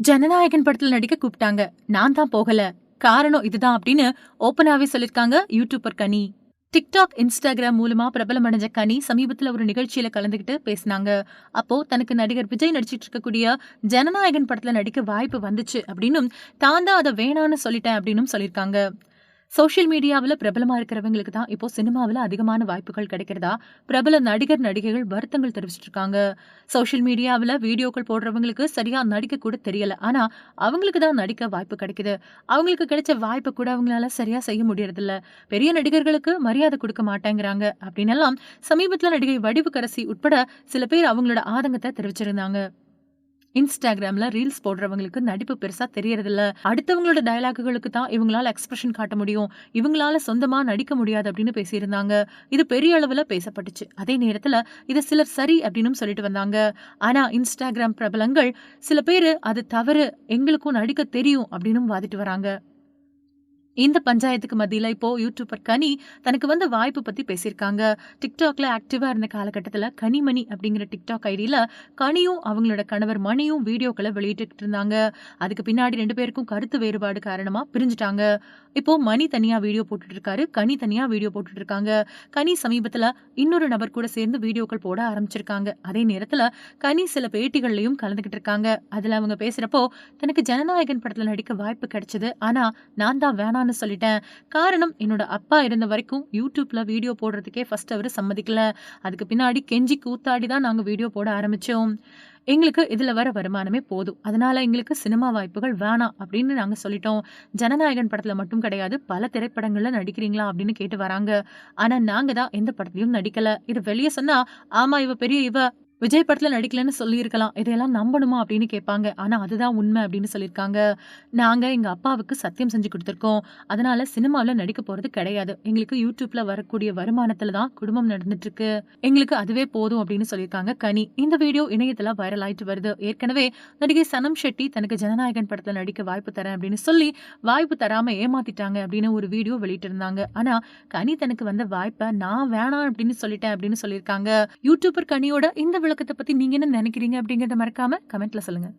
ஜனநாயகன் படத்துல நடிக்க கூப்பிட்டாங்க. நான் தான் போகல. காரணம் இதுதான் அப்படின்னு ஓப்பனாவே சொல்லிருக்காங்க யூடியூபர் கனி. டிக்டாக் இன்ஸ்டாகிராம் மூலமா பிரபலம் அடைஞ்ச கனி சமீபத்துல ஒரு நிகழ்ச்சியில கலந்துகிட்டு பேசினாங்க. அப்போ தனக்கு நடிகர் விஜய் நடிச்சிட்டு இருக்கக்கூடிய ஜனநாயகன் படத்துல நடிக்க வாய்ப்பு வந்துச்சு அப்படின்னும் தான் தான் அதை வேணான்னு சொல்லிட்டேன் அப்படின்னும் சொல்லியிருக்காங்க சோஷியல் மீடியாவில் பிரபலமா இருக்கிறவங்களுக்கு தான் இப்போ சினிமாவில் அதிகமான வாய்ப்புகள் கிடைக்கிறதா? பிரபல நடிகர் நடிகைகள் வருத்தங்கள் தெரிவிச்சிட்டு இருக்காங்க சோஷியல் மீடியாவில் வீடியோக்கள் போடுறவங்களுக்கு சரியா நடிக்க கூட தெரியல. ஆனா அவங்களுக்கு தான் நடிக்க வாய்ப்பு கிடைக்குது. அவங்களுக்கு கிடைச்ச வாய்ப்பு கூட அவங்களால சரியா செய்ய முடியறதில்ல. பெரிய நடிகர்களுக்கு மரியாதை கொடுக்க மாட்டேங்கிறாங்க. அப்படின்னு எல்லாம் சமீபத்தில் நடிகை வடிவுக்கரசி உட்பட சில பேர் அவங்களோட ஆதங்கத்தை தெரிவிச்சிருந்தாங்க. இன்ஸ்டாகிராம்ல ரீல்ஸ் போடுறவங்களுக்கு நடிப்பு பெருசா தெரியறதில்ல. அடுத்தவங்களோட டயலாக்குகளுக்கு தான் இவங்களால எக்ஸ்பிரஷன் காட்ட முடியும். இவங்களால சொந்தமா நடிக்க முடியாது அப்படின்னு பேசியிருந்தாங்க. இது பெரிய அளவுல பேசப்பட்டுச்சு. அதே நேரத்துல இதை சிலர் சரி அப்படின்னு சொல்லிட்டு வந்தாங்க. ஆனா இன்ஸ்டாகிராம் பிரபலங்கள் சில பேர் அது தவறு எங்களுக்கும் நடிக்க தெரியும் அப்படின்னு வாதிட்டு வராங்க. இந்த பஞ்சாயத்துக்கு மத்தியில இப்போ யூடியூபர் கனி தனக்கு வந்த வாய்ப்பு பத்தி பேசியிருக்காங்க. டிக்டாக்ல ஆக்டிவா இருந்த காலகட்டத்துல கனிமணி அப்படிங்கிற டிக்டாக் ஐடியில கனியும் அவங்களோட கணவர் மணியும் வீடியோக்களை வெளியிட்டு இருந்தாங்க. அதுக்கு பின்னாடி ரெண்டு பேருக்கும் கருத்து வேறுபாடு காரணமா பிரிஞ்சுட்டாங்க. இப்போ மணி தனியா வீடியோ போட்டுட்டு இருக்காரு கனி தனியா வீடியோ போட்டுட்டு இருக்காங்க கனி சமீபத்துல இன்னொரு நபர் கூட சேர்ந்து வீடியோக்கள் போட ஆரம்பிச்சிருக்காங்க. அதே நேரத்துல கனி சில பேட்டிகள்லயும் கலந்துகிட்டு இருக்காங்க அதுல அவங்க பேசுறப்போ தனக்கு ஜனநாயகன் படத்துல நடிக்க வாய்ப்பு கிடைச்சது. ஆனா நான் தான் வேணான்னு சொல்லிட்டேன். காரணம் என்னோட அப்பா இருந்த வரைக்கும் யூடியூப்ல வீடியோ போடுறதுக்கே ஃபர்ஸ்ட் அவர் சம்மதிக்கல. அதுக்கு பின்னாடி கெஞ்சி கூத்தாடி தான் நாங்க வீடியோ போட ஆரம்பிச்சோம். எங்களுக்கு இதுல வர வருமானமே போதும். அதனால எங்களுக்கு சினிமா வாய்ப்புகள் வேணாம் அப்படின்னு நாங்க சொல்லிட்டோம். ஜனநாயகன் படத்துல மட்டும் கிடையாது பல திரைப்படங்களில் நடிக்கிறீங்களா அப்படின்னு கேட்டு வராங்க. ஆனா நாங்க தான் எந்த படத்துலையும் நடிக்கல. இது வெளியே சொன்னா ஆமா இவ பெரிய இவ. விஜய் படத்துல நடிக்கலன்னு சொல்லியிருக்கலாம். இதையெல்லாம் நம்பணுமா அப்படின்னு கேட்பாங்க. ஆனா அதுதான் உண்மை அப்படின்னு சொல்லியிருக்காங்க. நாங்க எங்க அப்பாவுக்கு சத்தியம் செஞ்சு கொடுத்துருக்கோம். அதனால சினிமாவில் நடிக்க போறது கிடையாது. எங்களுக்கு யூடியூப்ல வரக்கூடிய வருமானத்துல தான் குடும்பம் நடந்துட்டு இருக்கு எங்களுக்கு அதுவே போதும் அப்படின்னு சொல்லியிருக்காங்க கனி. இந்த வீடியோ இணையத்துல வைரல் ஆயிட்டு வருது. ஏற்கனவே நடிகை சனம் ஷெட்டி தனக்கு ஜனநாயகன் படத்துல நடிக்க வாய்ப்பு தரேன் அப்படின்னு சொல்லி வாய்ப்பு தராம ஏமாத்திட்டாங்க அப்படின்னு ஒரு வீடியோ வெளியிட்டு இருந்தாங்க ஆனா கனி தனக்கு வந்த வாய்ப்பை நான் வேணாம் அப்படின்னு சொல்லிட்டேன் அப்படின்னு சொல்லியிருக்காங்க. யூடியூபர் கனியோட இந்த விளக்கத்தை பத்தி நீங்க என்ன நினைக்கிறீங்க அப்படிங்கறத மறக்காம கமெண்ட்ல சொல்லுங்க.